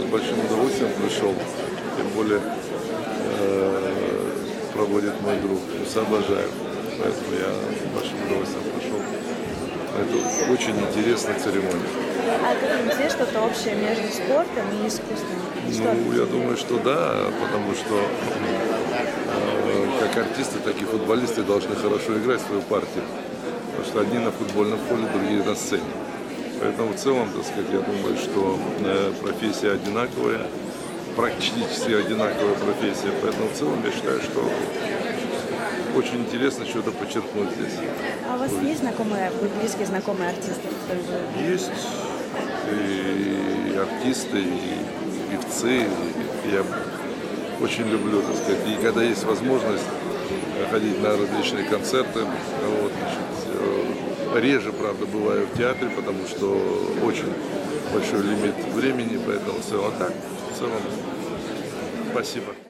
С большим удовольствием пришел, тем более э, проводит мой друг, Муса Бажаев. Поэтому я с большим удовольствием пришел. Это очень интересная церемония. А как здесь что-то общее между спортом и искусством? Что Ну, я думаю, что да, потому что э, как артисты, так и футболисты должны хорошо играть свою партию. Потому что одни на футбольном поле, другие на сцене. Поэтому в целом, так сказать, я думаю, что э, профессия одинаковая, практически одинаковая профессия. Поэтому в целом я считаю, что очень интересно что-то подчеркнуть здесь. А у вас есть знакомые, близкие знакомые артисты. Есть и артисты, и певцы. И я очень люблю, так сказать, и когда есть возможность ходить на различные концерты, вот, значит, э, реже, правда, бываю в театре, потому что очень большой лимит времени, поэтому в целом так, в целом спасибо.